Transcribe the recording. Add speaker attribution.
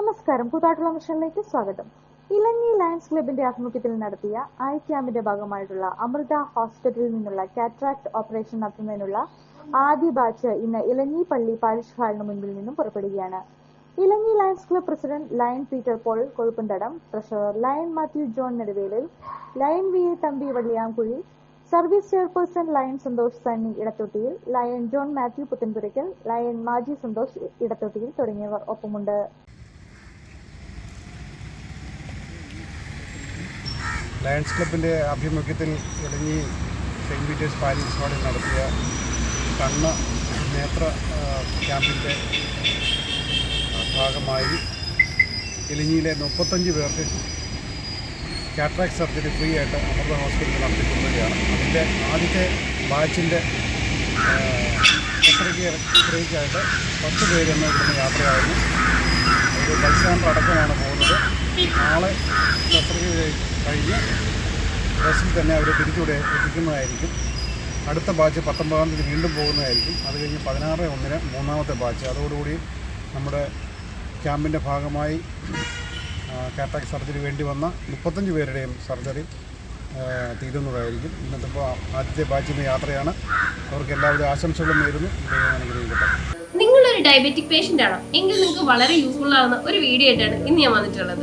Speaker 1: നമസ്കാരം. കൂത്താട്ടുള്ള മിഷനിലേക്ക് സ്വാഗതം. ഇലങ്ങി ലയൺസ് ക്ലബിന്റെ ആഭിമുഖ്യത്തിൽ നടത്തിയ ഐ ക്യാമ്പിന്റെ ഭാഗമായിട്ടുള്ള അമൃത ഹോസ്പിറ്റലിൽ നിന്നുള്ള കാറ്ററാക്ട് ഓപ്പറേഷൻ നടത്തുന്നതിനുള്ള ആദ്യ ബാച്ച് ഇന്ന് ഇലങ്ങി പള്ളി പാരിഷ് ഹാളിന് മുൻപിൽ നിന്നും പുറപ്പെടുകയാണ്. Elanji Lions club president lion Peter Paul Kozhuppanthadam treasurer lion Mathew John Neduvelil lion V A Thampi Valliyamkuzhi service chairperson lion Santhosh Sunny Edathottiyil lion John Mathew Puthenpurakkal lion Maji Santhosh Edathottiyil തുടങ്ങിയവർ ഒപ്പമുണ്ട്.
Speaker 2: Lions ക്ലബിന്റെ ആഭിമുഖ്യത്തിൽ ഇലഞ്ഞി Saint Peter's Paris ഹാളിൽ നടത്തിയ കണ്ണ് നേത്ര ക്യാമ്പിന്റെ ഭാഗമായി ഇലഞ്ഞിയിലെ മുപ്പത്തഞ്ച് പേർക്ക് കാട്രാക്ട് സർജറി ഫ്രീ ആയിട്ട് അമൃത ഹോസ്പിറ്റലിൽ നടത്തിക്കൊണ്ടുവരികയാണ് അതിന്റെ ആദ്യത്തെ ബാച്ചിന്റെ ശസ്ത്രക്രിയക്കായിട്ട് പത്ത് പേരൊന്ന് ഇവിടുന്ന് യാത്രയായിരുന്നു ഒരു ബൈസ്റ്റാൻഡർ അടക്കമാണ് പോകുന്നത്. നാളെ ശസ്ത്രക്രിയ കഴിഞ്ഞ് ബസ്സിൽ തന്നെ അവർ തിരിച്ചുകൂടെ എത്തിക്കുന്നതായിരിക്കും. അടുത്ത ബാച്ച് പത്തൊമ്പതാം തീയതി വീണ്ടും പോകുന്നതായിരിക്കും. അത് കഴിഞ്ഞ് പതിനാറ് ഒന്നിന് മൂന്നാമത്തെ ബാച്ച്. അതോടുകൂടി നമ്മുടെ ക്യാമ്പിന്റെ ഭാഗമായി കാറ്റാക് സർജറി വേണ്ടി വന്ന മുപ്പത്തഞ്ച് പേരുടെയും സർജറി തീരുന്നതായിരിക്കും. ഇന്നത്തെ ആദ്യത്തെ ബാച്ചിന്റെ യാത്രയാണ്. അവർക്ക് എല്ലാവരും ആശംസകളും നേരുന്നു.
Speaker 3: നിങ്ങളൊരു ഡയബറ്റിക് പേഷ്യന്റ് ആണോ? എങ്കിൽ നിങ്ങൾക്ക് വളരെ യൂസ്ഫുൾ ആവുന്ന ഒരു വീഡിയോ ആയിട്ടാണ് ഇന്ന് ഞാൻ വന്നിട്ടുള്ളത്.